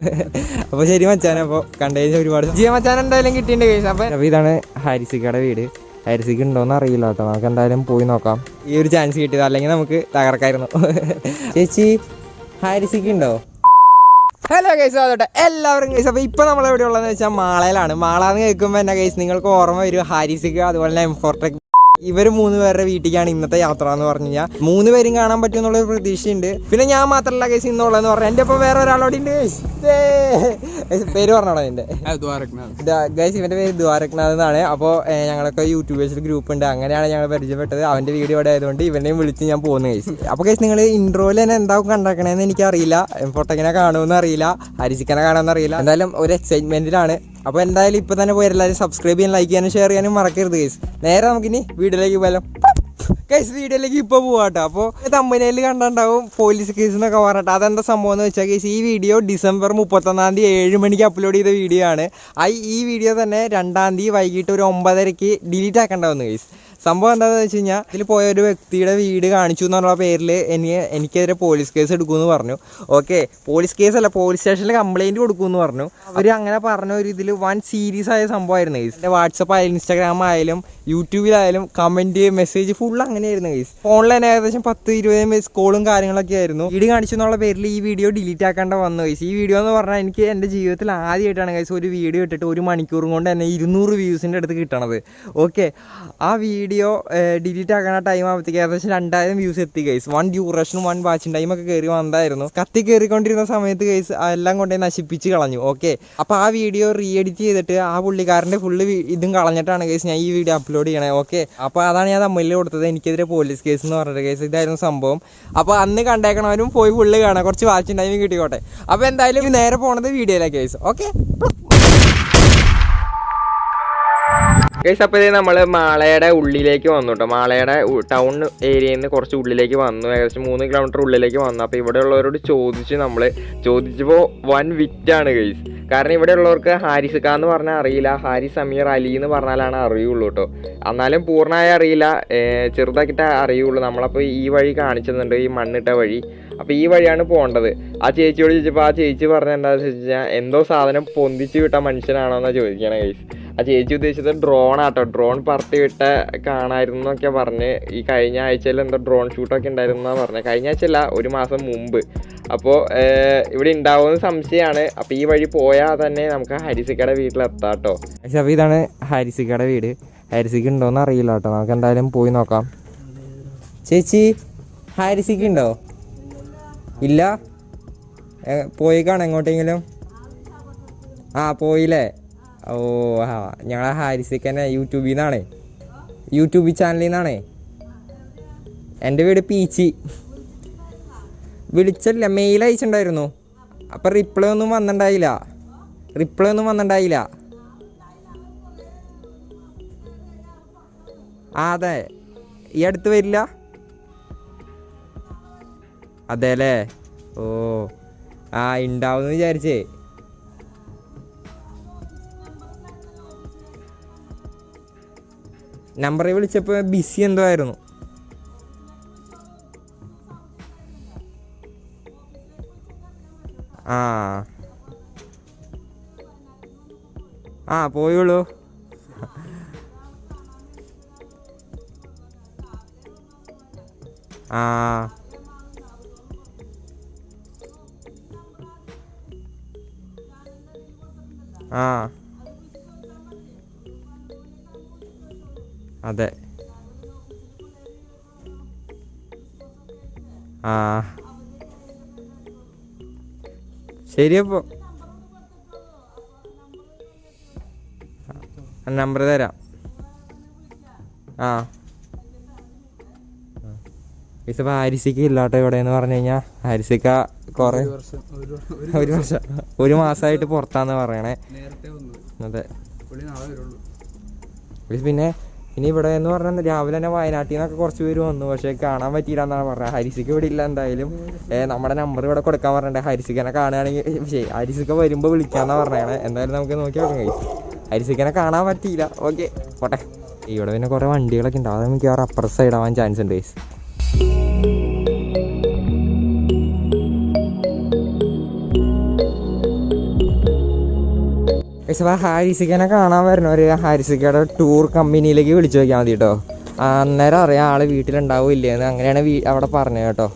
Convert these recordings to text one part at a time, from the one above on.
അപ്പൊ ശരി മച്ചാൻ അപ്പൊ കണ്ടതിന് ഒരുപാട് ജിയ മച്ചാൻ എന്തായാലും കിട്ടിയിട്ടുണ്ട് കേസ് അപ്പൊ അപ്പൊ ഇതാണ് ഹാരിസിക്കയുടെ വീട്. ഹാരിസിക്ക് ഉണ്ടോന്ന് അറിയില്ല കേട്ടോ. നമുക്ക് എന്തായാലും പോയി നോക്കാം. ഈ ഒരു ചാൻസ് കിട്ടിയത്. അല്ലെങ്കിൽ നമുക്ക് തകർക്കായിരുന്നു. ചേച്ചി ഹാരിസിക്ക് ഉണ്ടോ? ഹലോ കേസ് അതോട്ടെ എല്ലാവരും കേസ് അപ്പോൾ ഇപ്പോൾ നമ്മൾ എവിടെ ഉള്ളതെന്ന് വെച്ചാൽ മാളയിലാണ്. മാള എന്ന് കേൾക്കുമ്പോൾ എന്നാ കേസ് നിങ്ങൾക്ക് ഓർമ്മ വരും. ഹാരിസിക്ക് അതുപോലെ തന്നെ എംഫോർട്ടെക് ഇവർ മൂന്ന് പേരുടെ വീട്ടിലേക്കാണ് ഇന്നത്തെ യാത്ര എന്ന് പറഞ്ഞു കഴിഞ്ഞാൽ മൂന്ന് പേരും കാണാൻ പറ്റും എന്നുള്ള ഒരു പ്രതീക്ഷയുണ്ട്. പിന്നെ ഞാൻ മാത്രമല്ല കേസ് ഇന്നുള്ളതെന്ന് പറഞ്ഞാൽ എന്റെ ഒപ്പം വേറെ ഒരാളോട് ഉണ്ട് പേര് പറഞ്ഞോളാം എന്റെ ഗൈസ് ഇവന്റെ പേര് ദ്വാരക്നാഥ് എന്നാണ്. അപ്പോൾ ഞങ്ങളൊക്കെ യൂട്യൂബേഴ്സിൽ ഗ്രൂപ്പ് ഉണ്ട്. അങ്ങനെയാണ് ഞങ്ങൾ പരിചയപ്പെട്ടത്. അവന്റെ വീഡിയോ ഇവിടെ ആയതുകൊണ്ട് ഇവനെയും വിളിച്ച് ഞാൻ പോകുന്നു ഗൈസ് അപ്പോൾ ഗൈസ് നിങ്ങൾ ഇൻട്രോയിൽ തന്നെ എന്താവും കണ്ടാക്കണേന്ന് എനിക്കറിയില്ല. ഫോട്ടോക്കിനെ കാണുമെന്ന് അറിയില്ല ഹരിച്ചിക്കനെ കാണുമെന്ന് അറിയില്ല എന്തായാലും ഒരു എക്സൈറ്റ്മെന്റിലാണ് അപ്പോൾ എന്തായാലും ഇപ്പോൾ തന്നെ പോയി എല്ലാവരും സബ്സ്ക്രൈബ് ചെയ്യാൻ ലൈക്ക് ചെയ്യാനും ഷെയർ ചെയ്യാനും മറക്കരുത് ഗൈസ് നേരെ നമുക്കിനി വീഡിയോയിലേക്ക് പോലും കേസ് വീഡിയോയിലേക്ക് ഇപ്പോൾ പോവാട്ടോ. അപ്പോൾ തമ്മനയിൽ കണ്ടുണ്ടാവും പോലീസ് കേസ് എന്നൊക്കെ പറഞ്ഞിട്ട്. അതെന്താ സംഭവം എന്ന് വെച്ചാൽ കേസ് ഈ വീഡിയോ ഡിസംബർ മുപ്പത്തൊന്നാം തീയതി ഏഴ് മണിക്ക് അപ്ലോഡ് ചെയ്ത വീഡിയോ ആണ്. ഈ വീഡിയോ തന്നെ രണ്ടാം തീയതി വൈകിട്ട് ഒരു ഒമ്പതരയ്ക്ക് ഡിലീറ്റ് ആക്കണ്ടാവുന്നു ഗൈസ് സംഭവം എന്താണെന്ന് വെച്ച് കഴിഞ്ഞാൽ ഇതിൽ പോയ ഒരു വ്യക്തിയുടെ വീട് കാണിച്ചു എന്നുള്ള പേരിൽ എനിക്ക് എനിക്കെതിരെ പോലീസ് കേസ് എടുക്കുമെന്ന് പറഞ്ഞു. ഓക്കെ പോലീസ് കേസല്ല പോലീസ് സ്റ്റേഷനിൽ കംപ്ലൈന്റ് കൊടുക്കുമെന്ന് പറഞ്ഞു. അവർ അങ്ങനെ പറഞ്ഞ ഒരു ഇതിൽ വൺ സീരീസ് ആയ സംഭവമായിരുന്നു ഗൈസ് എന്റെ വാട്സപ്പ് ആയാലും ഇൻസ്റ്റാഗ്രാം ആയാലും യൂട്യൂബിലായാലും കമന്റ് മെസ്സേജ് ഫുൾ അങ്ങനെയായിരുന്നു ഗൈസ് ഫോണിൽ തന്നെ ഏകദേശം പത്ത് ഇരുപത് മിസ് കോളും കാര്യങ്ങളൊക്കെ ആയിരുന്നു. വീട് കാണിച്ചു എന്നുള്ള പേരിൽ ഈ വീഡിയോ ഡിലീറ്റ് ആക്കേണ്ട വന്നു ഗൈസ് ഈ വീഡിയോ എന്ന് പറഞ്ഞാൽ എനിക്ക് എന്റെ ജീവിതത്തിൽ ആദ്യമായിട്ടാണ് ഗൈസ് ഒരു വീഡിയോ ഇട്ടിട്ട് ഒരു മണിക്കൂറും കൊണ്ട് തന്നെ ഇരുന്നൂറ് വ്യൂസിന്റെ അടുത്ത് കിട്ടണത്. ഓക്കെ ആ വീഡിയോ ഡിലീറ്റ് ആക്കണ ടൈം ആകുമ്പോഴത്തേക്ക് ഏകദേശം രണ്ടായിരം വ്യൂസ് എത്തി ഗൈസ് വൺ ഡ്യൂറേഷനും വൺ വാച്ചിങ് ടൈം ഒക്കെ കയറി വന്നതായിരുന്നു. കത്തി കയറിക്കൊണ്ടിരുന്ന സമയത്ത് ഗൈസ് എല്ലാം കൊണ്ടേ നശിപ്പിച്ച് കളഞ്ഞു. ഓക്കെ അപ്പോൾ ആ വീഡിയോ റീ എഡിറ്റ് ചെയ്തിട്ട് ആ പുള്ളിക്കാരന്റെ ഫുള്ള് ഇതും കളഞ്ഞിട്ടാണ് ഗൈസ് ഞാൻ ഈ വീഡിയോ അപ്ലോഡ് ചെയ്യണേ. ഓക്കെ അപ്പോൾ അതാണ് ഞാൻ തമ്മിൽ കൊടുത്തത്. എനിക്കെതിരെ പോലീസ് കേസ് എന്ന് പറഞ്ഞിട്ട് കേസ് ഇതായിരുന്നു സംഭവം. അപ്പോൾ അന്ന് കണ്ടേക്കണവരും പോയി ഫുള്ള് കാണാം. കുറച്ച് വാച്ചിങ് ടൈം കിട്ടിക്കോട്ടെ. അപ്പോൾ എന്തായാലും നേരെ പോണത് വീഡിയോയിലേക്ക് കേസ് ഓക്കെ ഗൈസ് അപ്പോൾ ഇത് നമ്മൾ മാളയുടെ ഉള്ളിലേക്ക് വന്നു കേട്ടോ മാളയുടെ ടൗൺ ഏരിയയിൽ നിന്ന് കുറച്ച് ഉള്ളിലേക്ക് വന്നു. ഏകദേശം മൂന്ന് കിലോമീറ്റർ ഉള്ളിലേക്ക് വന്നു. അപ്പോൾ ഇവിടെ ഉള്ളവരോട് ചോദിച്ച് നമ്മൾ ചോദിച്ചപ്പോൾ വൻ വിറ്റാണ് ഗൈസ് കാരണം ഇവിടെ ഉള്ളവർക്ക് ഹാരിസ് ഖാൻ എന്ന് പറഞ്ഞാൽ അറിയില്ല. ഹാരിസ് അമീർ അലി എന്ന് പറഞ്ഞാലാണ് അറിയുള്ളൂ കേട്ടോ. എന്നാലും പൂർണമായി അറിയില്ല. ചെറുതാക്കിയിട്ട് അറിയുള്ളൂ. നമ്മളപ്പോൾ ഈ വഴി കാണിച്ചിട്ടുണ്ട്. ഈ മണ്ണിട്ട വഴി. അപ്പോൾ ഈ വഴിയാണ് പോകേണ്ടത് ആ ചേച്ചിയോട് ചോദിച്ചപ്പോൾ ആ ചേച്ചി പറഞ്ഞ എന്താണെന്ന് വെച്ച് കഴിഞ്ഞാൽ എന്തോ സാധനം പൊന്തിച്ച് വിട്ട മനുഷ്യനാണോ എന്നാണ് ചോദിക്കണേ ഗൈസ് ആ ചേച്ചി ഉദ്ദേശിച്ചത് ഡ്രോൺ ആട്ടോ. ഡ്രോൺ പറത്തി വിട്ട കാണായിരുന്നു എന്നൊക്കെ പറഞ്ഞ്. ഈ കഴിഞ്ഞ ആഴ്ചയിൽ എന്തോ ഡ്രോൺ ഷൂട്ടൊക്കെ ഉണ്ടായിരുന്നു എന്നാണ് പറഞ്ഞത് കഴിഞ്ഞ ആഴ്ചയല്ല ഒരു മാസം മുമ്പ്. അപ്പോൾ ഇവിടെ ഉണ്ടാവുമെന്ന് സംശയമാണ് അപ്പോൾ ഈ വഴി പോയാൽ തന്നെ നമുക്ക് ഹരിസിക്കയുടെ വീട്ടിലെത്താം കേട്ടോ. അപ്പോൾ ഇതാണ് ഹരിസിക്കയുടെ വീട്. ഹരിസിക്ക് ഉണ്ടോയെന്ന് അറിയില്ല കേട്ടോ. നമുക്ക് എന്തായാലും പോയി നോക്കാം. ചേച്ചി ഹാരിസിക്ക് ഉണ്ടോ? ഇല്ല? പോയി കാണാം എങ്ങോട്ടെങ്കിലും? ആ പോയില്ലേ? ഓ ആ ഞങ്ങളെ ഹാരിസിക്ക് തന്നെ യൂട്യൂബിൽ നിന്നാണേ യൂട്യൂബ് ചാനലിൽ നിന്നാണേ എന്റെ വീട് പീച്ചി. വിളിച്ചില്ല മെയിൽ അയച്ചിട്ടുണ്ടായിരുന്നു. അപ്പം റിപ്ലൈ ഒന്നും വന്നിട്ടുണ്ടായില്ല റിപ്ലൈ ഒന്നും വന്നിട്ടുണ്ടായില്ല ആ അതെ. ഈ അടുത്ത് വരില്ല? അതെ അല്ലേ? ഓ ആ ഉണ്ടാവും എന്ന് വിചാരിച്ചേ. നമ്പറിൽ വിളിച്ചപ്പോൾ ബിസി എന്തോ ആയിരുന്നു. ആ. ആ പോയുള്ളൂ ആ. ആ. അതെ. ആ. ശരിയപ്പോ. നമ്പർ തരാം. ആ. ഇപ്പം ഹാരിസിക്ക് ഇല്ലാട്ടോ ഇവിടെ എന്ന് പറഞ്ഞു കഴിഞ്ഞാൽ ഹാരിസിക്ക കൊറേ ഒരു വർഷം ഒരു മാസമായിട്ട് പുറത്താന്ന് പറയണേ. അതെ. പിന്നെ ഇനി ഇവിടെ എന്ന് പറഞ്ഞാൽ രാവിലെ തന്നെ വയനാട്ടിൽ നിന്നൊക്കെ കുറച്ച് പേര് വന്നു പക്ഷേ കാണാൻ പറ്റിയില്ല എന്നാണ് പറഞ്ഞത്. ഹരിസിക്ക് ഇവിടെ ഇല്ല എന്തായാലും. നമ്മുടെ നമ്പർ ഇവിടെ കൊടുക്കാൻ പറഞ്ഞിട്ട് ഹരിസിക്കനെ കാണുകയാണെങ്കിൽ ശരി ഹരിസിക്ക വരുമ്പോൾ വിളിക്കാന്നാ പറഞ്ഞേ എന്തായാലും നമുക്ക് നോക്കി നോക്കാം കഴിയും ഹരിസിക്കനെ കാണാൻ പറ്റിയില്ല. ഓക്കെ പോട്ടെ. ഇവിടെ പിന്നെ കുറേ വണ്ടികളൊക്കെ ഉണ്ട്. അത് മിക്കവാറും അപ്പുറ സൈഡ് ആവാൻ ചാൻസ് ഉണ്ട് പക്ഷെ ഹാരിസിക്കനെ കാണാൻ വരുന്നവര് ഹാരിസിക്കയുടെ ടൂർ കമ്പനിയിലേക്ക് വിളിച്ചു നോക്കിയാൽ മതി കേട്ടോ അന്നേരം അറിയാം ആൾ വീട്ടിലുണ്ടാവും ഇല്ലേന്ന്. അങ്ങനെയാണ് വീ അവിടെ പറഞ്ഞത് കേട്ടോ.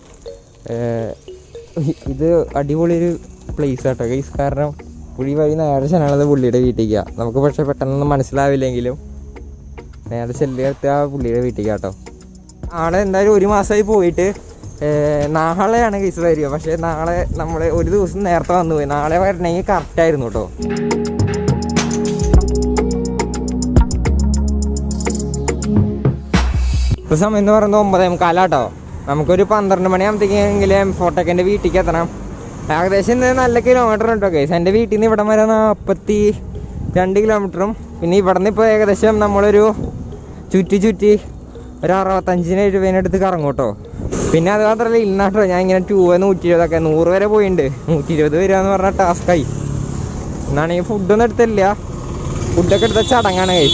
ഇത് അടിപൊളി ഒരു പ്ലേസ് കേട്ടോ ഗൈസ് കാരണം പുളി വഴി നേരെ ചെല്ലണത് പുള്ളിയുടെ വീട്ടിലേക്ക്. നമുക്ക് പക്ഷെ പെട്ടെന്നൊന്നും മനസ്സിലാവില്ലെങ്കിലും നേരെ ചെല്ലിയെടുത്ത് ആ പുള്ളിയുടെ വീട്ടിലേക്ക് കേട്ടോ ആളെ എന്തായാലും ഒരു മാസമായി പോയിട്ട് നാളെയാണ് കേസ് വരിക. പക്ഷേ നാളെ നമ്മൾ ഒരു ദിവസം നേരത്തെ വന്നു പോയി. നാളെ വരണമെങ്കിൽ കറക്റ്റായിരുന്നു കേട്ടോ ഇപ്പൊ സമയം എന്ന് പറയുന്നത് ഒമ്പതേ മുക്കാലാട്ടോ. നമുക്കൊരു പന്ത്രണ്ട് മണിയാകുമ്പോഴത്തേക്കെങ്കിലും ഫോട്ടോക്കെന്റെ വീട്ടിലേക്ക് എത്തണം. ഏകദേശം ഇന്ന് നല്ല കിലോമീറ്റർ ഉണ്ടോ കേസ് എന്റെ വീട്ടിൽ നിന്ന് ഇവിടം വരെ നാൽപ്പത്തി രണ്ട് കിലോമീറ്ററും പിന്നെ ഇവിടെ നിന്ന് ഇപ്പോൾ ഏകദേശം നമ്മളൊരു ചുറ്റി ചുറ്റി ഒരു അറുപത്തഞ്ചിന് എഴുപതിനടുത്ത് കറങ്ങും കേട്ടോ. പിന്നെ അത് മാത്രമല്ല ഇന്നാട്ടോ ഞാൻ ഇങ്ങനെ ടൂ നൂറ്റി ഇരുപതൊക്കെ നൂറ് വരെ പോയിട്ടുണ്ട് നൂറ്റി ഇരുപത് വരിക എന്ന് പറഞ്ഞാൽ ടാസ്ക്കായി എന്നാണെങ്കിൽ ഫുഡൊന്നും എടുത്തില്ല. ഫുഡൊക്കെ എടുത്ത ചടങ്ങാണ് കൈ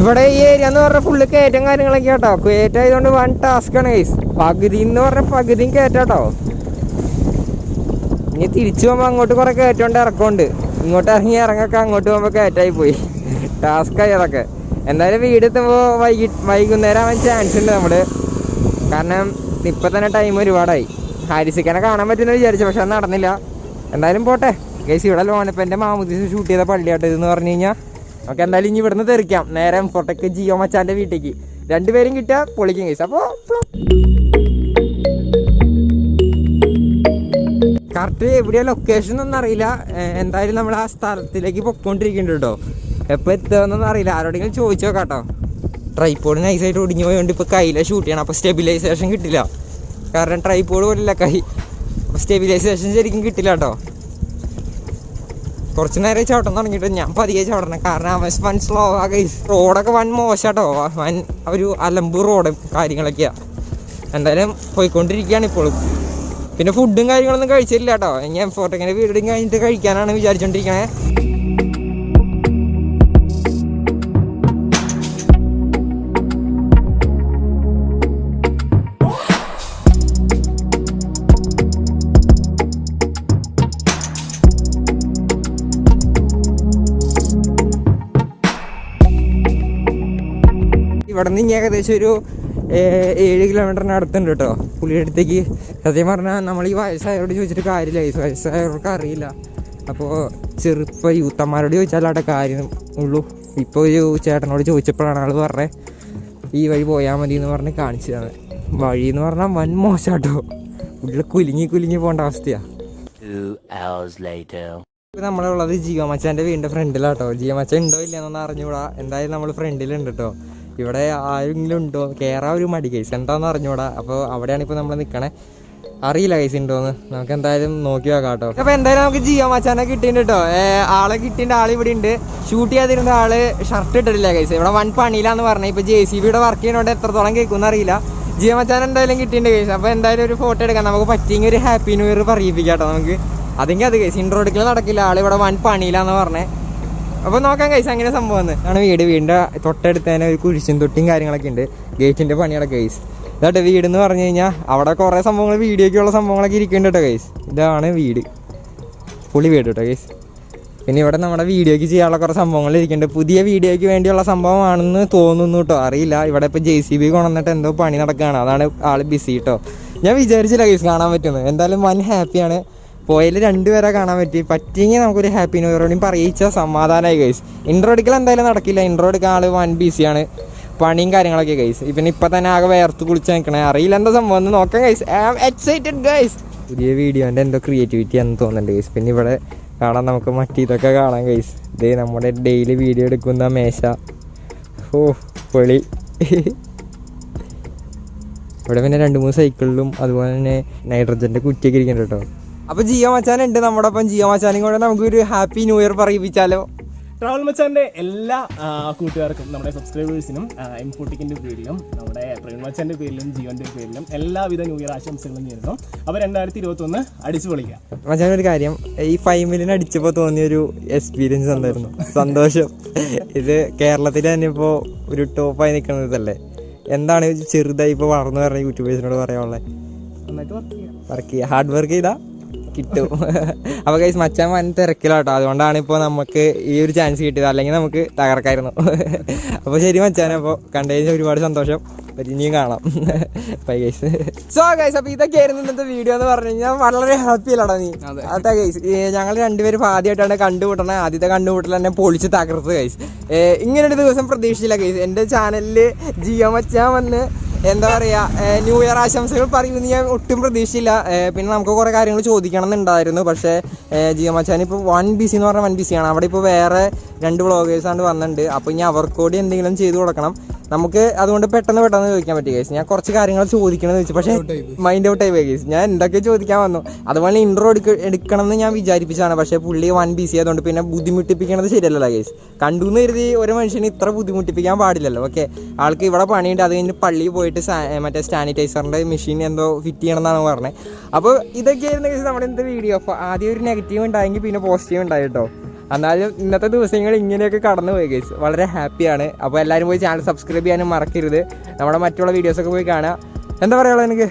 ഇവിടെ ഈ ഏരിയ എന്ന് പറഞ്ഞ ഫുള്ള് കയറ്റം കാര്യങ്ങളൊക്കെ കേട്ടോ കയറ്റം ആയതുകൊണ്ട് വൺ ടാസ്ക് ആണ് ഗൈസ് പകുതി എന്ന് പറഞ്ഞ പകുതിയും കയറ്റാട്ടോ ഇനി തിരിച്ചു പോകുമ്പോൾ അങ്ങോട്ട് കുറെ കയറ്റോണ്ട് ഇറക്കമുണ്ട്. ഇങ്ങോട്ട് ഇറങ്ങി ഇറങ്ങൊക്കെ അങ്ങോട്ട് പോകുമ്പോൾ കയറ്റായി പോയി. ടാസ്ക് ആയി അതൊക്കെ. എന്തായാലും വീട് വൈകി വൈകുന്നേരം ആവാൻ ചാൻസ് ഉണ്ട് നമ്മൾ കാരണം ഇപ്പൊ തന്നെ ടൈം ഒരുപാടായി. ഹാരിസിക്കനെ കാണാൻ പറ്റുമെന്ന് വിചാരിച്ചു പക്ഷെ അത് നടന്നില്ല. എന്തായാലും പോട്ടെ. ഗൈസ് ഇവിടെ ലോണിപ്പന്റെ മാമുദീസ് ഷൂട്ട് ചെയ്ത പള്ളിയാട്ടോ ഇതെന്ന് പറഞ്ഞു കഴിഞ്ഞാൽ നമുക്ക് എന്തായാലും ഇനി ഇവിടുന്ന് തെറിക്കാം. നേരെ കൊട്ടക്ക് ജിയോ മച്ചാന്റെ വീട്ടിലേക്ക്. രണ്ടുപേരും കിട്ടിയാൽ പൊളിക്കും കേസ് അപ്പോൾ കറക്റ്റ് എവിടെയാ ലൊക്കേഷൻ ഒന്നും അറിയില്ല. എന്തായാലും നമ്മൾ ആ സ്ഥലത്തിലേക്ക് പൊക്കോണ്ടിരിക്കുന്നുണ്ട് കേട്ടോ. എപ്പോൾ എത്തുകയെന്നൊന്നും അറിയില്ല. ആരോടെങ്കിലും ചോദിച്ചു നോക്കാട്ടോ. കേട്ടോ ട്രൈപ്പോഡ് നൈസായിട്ട് ഒടിഞ്ഞു പോയതുകൊണ്ട് ഇപ്പോൾ കയ്യിലെ ഷൂട്ട് ചെയ്യണം. അപ്പോൾ സ്റ്റെബിലൈസേഷൻ കിട്ടില്ല. കാരണം ട്രൈപ്പോഡ് പോലില്ല കൈ. സ്റ്റെബിലൈസേഷൻ ശരിക്കും കിട്ടില്ല കേട്ടോ. കുറച്ച് നേരം ചവിട്ടം തുടങ്ങിയിട്ട് ഞാൻ പതിയെ ചവിടണം. കാരണം അവൻ വൻ സ്ലോ ആ കൈസ് റോഡൊക്കെ വൻ മോശാട്ടോ. വൻ ഒരു അലമ്പ് റോഡ് കാര്യങ്ങളൊക്കെയാ. എന്തായാലും പോയിക്കൊണ്ടിരിക്കുകയാണ് ഇപ്പോഴും പിന്നെ ഫുഡും കാര്യങ്ങളൊന്നും കഴിച്ചില്ല കേട്ടോ. ഞാൻ ഫോട്ടോങ്ങനെ വീടും കഴിഞ്ഞിട്ട് കഴിക്കാനാണ് വിചാരിച്ചോണ്ടിരിക്കണേ. ഇവിടെ നിന്ന് ഏകദേശം ഒരു ഏഴ് കിലോമീറ്ററിന് അടുത്തുണ്ട് കേട്ടോ പുള്ളിയുടെ അടുത്തേക്ക് സത്യം പറഞ്ഞാൽ നമ്മൾ ഈ വയസ്സായവരോട് ചോദിച്ചിട്ട് കാര്യമില്ല. ഈ വയസ്സായവർക്ക് അറിയില്ല. അപ്പോൾ ചെറുപ്പ യൂത്തന്മാരോട് ചോദിച്ചാൽ അവിടെ കാര്യം ഉള്ളൂ. ഇപ്പോൾ ഒരു ചേട്ടനോട് ചോദിച്ചപ്പോഴാണ് ആൾ പറഞ്ഞത് ഈ വഴി പോയാൽ മതി എന്ന് പറഞ്ഞ് കാണിച്ചു തന്നെ വഴി എന്ന് പറഞ്ഞാൽ വൻ മോശാട്ടോ. ഉള്ളിൽ കുലുങ്ങി കുലുങ്ങി പോകേണ്ട അവസ്ഥയാണ് ഇപ്പം നമ്മളുള്ളത് ജിയോ മച്ചാന്റെ വീടിന്റെ ഫ്രണ്ടിലാട്ടോ. ജിയോ മച്ച ഉണ്ടോ ഇല്ലെന്നൊന്നും അറിഞ്ഞുകൂടാ എന്തായാലും നമ്മൾ ഫ്രണ്ടിലുണ്ട് കേട്ടോ ഇവിടെ ആരെങ്കിലും ഉണ്ടോ? കേറാ ഒരു മടി. കേസ് എന്താന്ന് അറിഞ്ഞൂടാ. അപ്പോൾ അവിടെയാണ് ഇപ്പൊ നമ്മൾ നിക്കണേ. അറിയില്ല കേസ് ഉണ്ടോന്ന്. നമുക്ക് എന്തായാലും നോക്കി നോക്കാം കേട്ടോ. അപ്പൊ എന്തായാലും നമുക്ക് ജിയോ മച്ചാനെ കിട്ടിയിട്ടുണ്ട് കേട്ടോ. ആളെ കിട്ടിയിട്ട് ആൾ ഇവിടെ ഉണ്ട്. ഷൂട്ട് ചെയ്തിരുന്ന ആൾ ഷർട്ട് ഇട്ടിട്ടില്ല കേസ് ഇവിടെ വൺ പണിയിലാന്ന് പറഞ്ഞു. ഇപ്പൊ ജെ സി ബിയുടെ വർക്ക് ചെയ്യുന്നതുകൊണ്ട് എത്രത്തോളം കേൾക്കും അറിയില്ല. ജിയോ മച്ചാൻ എന്തായാലും കിട്ടിയിട്ടുണ്ട് കേസ് അപ്പൊ എന്തായാലും ഒരു ഫോട്ടോ എടുക്കാം. നമുക്ക് പറ്റിയെങ്കിൽ ഒരു ഹാപ്പി ന്യൂ ഇയർ പറയിപ്പിക്കാം കേട്ടോ. നമുക്ക് അതെങ്കിൽ അത് കേസ് ഇൻട്രോ എടുക്കൽ നടക്കില്ല. ആൾ ഇവിടെ വൺ പണിയിലാന്ന് പറഞ്ഞേ. അപ്പൊ നോക്കാം കൈസ് അങ്ങനെ സംഭവം ആണ് വീട്. വീടിന്റെ തൊട്ടടുത്ത് തന്നെ ഒരു കുരിശും തൊട്ടിയും കാര്യങ്ങളൊക്കെ ഉണ്ട്. ഗേറ്റിന്റെ പണിയുടെ കേസ് ഇതാട്ടെ വീട് എന്ന് പറഞ്ഞു കഴിഞ്ഞാൽ അവിടെ കുറെ സംഭവങ്ങൾ വീഡിയോക്കുള്ള സംഭവങ്ങളൊക്കെ ഇരിക്കുന്നുണ്ട് കേട്ടോ ഇതാണ് വീട്. പുളി വീട് കേട്ടോ കേസ് പിന്നെ ഇവിടെ നമ്മുടെ വീഡിയോക്ക് ചെയ്യാനുള്ള കുറേ സംഭവങ്ങൾ ഇരിക്കുന്നുണ്ട്. പുതിയ വീഡിയോയ്ക്ക് വേണ്ടിയുള്ള സംഭവമാണെന്ന് തോന്നുന്നു കേട്ടോ. അറിയില്ല. ഇവിടെ ഇപ്പോൾ ജെ സി ബി കൊണ്ടുവന്നിട്ട് എന്തോ പണി നടക്കുകയാണ്. അതാണ് ആൾ ബിസി കേട്ടോ ഞാൻ വിചാരിച്ചില്ല കേസ് കാണാൻ പറ്റുന്നത് എന്തായാലും വൻ ഹാപ്പിയാണ് പോയതിൽ രണ്ടുപേരെ കാണാൻ പറ്റി. പറ്റിയെങ്കിൽ നമുക്കൊരു ഹാപ്പി ന്യൂ ഇയറോടെയും പറയിച്ച സമാധാനമായി ഗൈസ് ഇൻട്രോ എടുക്കൽ എന്തായാലും നടക്കില്ല. ഇൻട്രോ എടുക്കാൻ ആൾ ബിസി ആണ്. പണിയും കാര്യങ്ങളൊക്കെ ഗൈസ് ഇപ്പം ഇപ്പം തന്നെ ആകെ വേർത്ത് കുളിച്ച് നിൽക്കണേ അറിയില്ല എന്താ സംഭവം. എന്ന് നോക്കാം guys I am excited guys പുതിയ വീഡിയോന്റെ എന്തോ ക്രിയേറ്റിവിറ്റി എന്ന് തോന്നുന്നുണ്ട് ഗൈസ് പിന്നെ ഇവിടെ കാണാൻ നമുക്ക് മറ്റേതൊക്കെ കാണാം ഗൈസ് ഇതേ നമ്മുടെ ഡെയിലി വീഡിയോ എടുക്കുന്ന മേശ. ഓ പൊളി. ഇവിടെ പിന്നെ രണ്ട് മൂന്ന് സൈക്കിളിലും അതുപോലെ തന്നെ നൈട്രജന്റെ കുറ്റിയൊക്കെ ഇരിക്കുന്നുണ്ട് കേട്ടോ. അപ്പോൾ ജിയോ മച്ചാനുണ്ട് നമ്മുടെ ഒപ്പം ജിയോ മച്ചാനും കൂടെ നമുക്കൊരു ഹാപ്പി ന്യൂ ഇയർ പറയിപ്പിച്ചാലോ. ട്രാവൽ മച്ചാന്റെ എല്ലാ കൂട്ടുകാർക്കും നമ്മുടെ സബ്സ്ക്രൈബേഴ്സിനും എംഫോട്ടിക്കിന്റെ പേരിലും നമ്മുടെ പ്രവീൺ മച്ചാന്റെ പേരിലും ജിയോന്റെ പേരിലും എല്ലാവിധ ന്യൂ ഇയർ ആശംസകളും നേരുന്നു. അപ്പോൾ രണ്ടായിരത്തി ഇരുപത്തി ഒന്ന് അടിച്ചു പൊളിക്കാം. മച്ചാൻ ഒരു കാര്യം. ഈ ഫൈവ് മില്യൺ അടിച്ചപ്പോൾ തോന്നിയ ഒരു എക്സ്പീരിയൻസ് എന്തായിരുന്നു സന്തോഷം. ഇത് കേരളത്തിൽ തന്നെ ഇപ്പോ ഒരു ടോപ്പായി നിൽക്കുന്നതല്ലേ എന്താണ് ചെറുതായി ഇപ്പൊ വളർന്നു പറഞ്ഞ യൂട്യൂബേഴ്സിനോട് പറയാനുള്ളത് വർക്ക് ചെയ്യാം. വർക്ക് ചെയ്യുക ഹാർഡ് വർക്ക് ചെയ്താൽ കിട്ടും. അപ്പോൾ കൈസ് മച്ചാൻ വൻ തിരക്കിലാട്ടോ. അതുകൊണ്ടാണ് ഇപ്പോൾ നമുക്ക് ഈ ഒരു ചാൻസ് കിട്ടിയത്. അല്ലെങ്കിൽ നമുക്ക് തകർക്കായിരുന്നു. അപ്പോൾ ശരി മച്ചാൻ അപ്പോൾ കണ്ടതിന് ഒരുപാട് സന്തോഷം. ഇനിയും കാണാം. ബൈ ഗൈസ് സോ ഗൈസ് അപ്പോൾ ഇതൊക്കെയായിരുന്നു ഇന്നത്തെ വീഡിയോ എന്ന് പറഞ്ഞു കഴിഞ്ഞാൽ വളരെ ഹാപ്പി അല്ലടാ നീ. അതെ. ഗൈസ് ഞങ്ങൾ രണ്ടുപേരും ആദ്യമായിട്ടാണ് കണ്ടുമുട്ടണത്. ആദ്യത്തെ കണ്ടുമുട്ടൽ തന്നെ പൊളിച്ച് തകർത്ത് ഗൈസ് ഇങ്ങനെ ഒരു ദിവസം പ്രതീക്ഷിച്ചില്ല ഗൈസ് എന്റെ ചാനലിൽ ജിയോ മച്ചാൻ വന്ന് എന്താ പറയാ ന്യൂ ഇയർ ആശംസകൾ പറയുമെന്ന് ഞാൻ ഒട്ടും പ്രതീക്ഷയില്ല പിന്നെ നമുക്ക് കുറേ കാര്യങ്ങൾ ചോദിക്കണം എന്നുണ്ടായിരുന്നു പക്ഷേ ജിയോ മച്ചാൻ ഇപ്പോൾ വൺ ബി സി എന്ന് പറഞ്ഞാൽ വൺ ബി സി ആണ്. അവിടെ ഇപ്പോൾ വേറെ രണ്ട് വ്ളോഗേഴ്സാണ് വന്നിട്ടുണ്ട് അപ്പോൾ ഇനി അവർക്ക് എന്തെങ്കിലും ചെയ്തു കൊടുക്കണം. നമുക്ക് അതുകൊണ്ട് പെട്ടെന്ന് പെട്ടെന്ന് ചോദിക്കാൻ പറ്റി കേസ് ഞാൻ കുറച്ച് കാര്യങ്ങൾ ചോദിക്കണമെന്ന് വെച്ചു പക്ഷേ മൈൻഡ് ഔട്ട് ആയി കേസ് ഞാൻ എന്തൊക്കെ ചോദിക്കാൻ വന്നു? അതുപോലെ ഇൻട്രോ എടുക്ക എടുക്കണം എന്ന് ഞാൻ വിചാരിപ്പിച്ചാണ് പക്ഷേ പുള്ളി വൺ ബിസി ആയതുകൊണ്ട് പിന്നെ ബുദ്ധിമുട്ടിപ്പിക്കണത് ശരിയല്ലല്ലോ കേസ് കണ്ടു എന്ന് കരുതി ഒരു മനുഷ്യന് ഇത്ര ബുദ്ധിമുട്ടിപ്പിക്കാൻ പാടില്ലല്ലോ ഓക്കെ ആൾക്ക് ഇവിടെ പണിയുണ്ട്. അത് കഴിഞ്ഞ് പള്ളിയിൽ പോയിട്ട് മറ്റേ സാനിറ്റൈസറിന്റെ മെഷീൻ എന്തോ ഫിറ്റ് ചെയ്യണം എന്നാണ് പറഞ്ഞത് അപ്പോൾ ഇതൊക്കെയായിരുന്നു കേസ് നമ്മുടെ എന്ത് വീഡിയോ അപ്പോൾ ആദ്യം ഒരു നെഗറ്റീവ് ഉണ്ടായെങ്കിൽ പിന്നെ പോസിറ്റീവ് ഉണ്ടായി കേട്ടോ. എന്നാലും ഇന്നത്തെ ദിവസങ്ങൾ ഇങ്ങനെയൊക്കെ കടന്നു പോയി ഗൈസ് വളരെ ഹാപ്പിയാണ്. അപ്പോൾ എല്ലാവരും പോയി ചാനൽ സബ്സ്ക്രൈബ് ചെയ്യാനും മറക്കരുത്. നമ്മുടെ മറ്റുള്ള വീഡിയോസൊക്കെ പോയി കാണാം. എന്താ പറയുള്ളത് എനിക്ക്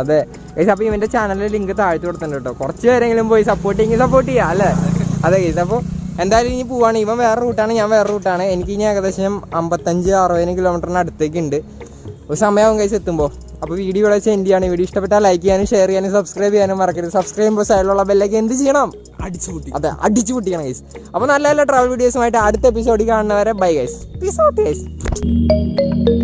അതെ. ഗൈസ് അപ്പോൾ ഇവന്റെ ചാനലിന്റെ ലിങ്ക് താഴ്ത്തി കൊടുത്തിട്ടുണ്ട് കേട്ടോ. കുറച്ച് പേരെങ്കിലും പോയി സപ്പോർട്ട് ചെയ്യെങ്കിൽ സപ്പോർട്ട് ചെയ്യാം അല്ലേ? അതെ ഗൈസ് അപ്പോൾ എന്തായാലും ഇനി പോവാണ്. ഇവൻ വേറെ റൂട്ടാണ് ഞാൻ വേറെ റൂട്ടാണ് എനിക്ക് ഇനി ഏകദേശം അമ്പത്തഞ്ച് അറുപതിന് കിലോമീറ്ററിന് അടുത്തേക്ക് ഉണ്ട്. ഒരു സമയമാകും ഗൈസ് എത്തുമ്പോൾ അപ്പോൾ വീഡിയോ ഇവിടെ സെൻഡ് ചെയ്യാണ്. വീഡിയോ ഇഷ്ടപ്പെട്ടാൽ ലൈക്ക് ചെയ്യാനും ഷെയർ ചെയ്യാനും സബ്സ്ക്രൈബ് ചെയ്യാനും മറക്കരുത്. സബ്സ്ക്രൈബ് ചെയ്യുമ്പോൾ സൈഡിലുള്ള ബെല്ലൊക്കെ എന്ത് ചെയ്യണം? അടിച്ചു കൂട്ടി അതെ അടിച്ചു പൊട്ടിക്കണം ഗൈസ് അപ്പോൾ നല്ല നല്ല ട്രാവൽ വീഡിയോസുമായിട്ട് അടുത്ത എപ്പിസോഡിൽ കാണുന്നവരെ bye guys peace out guys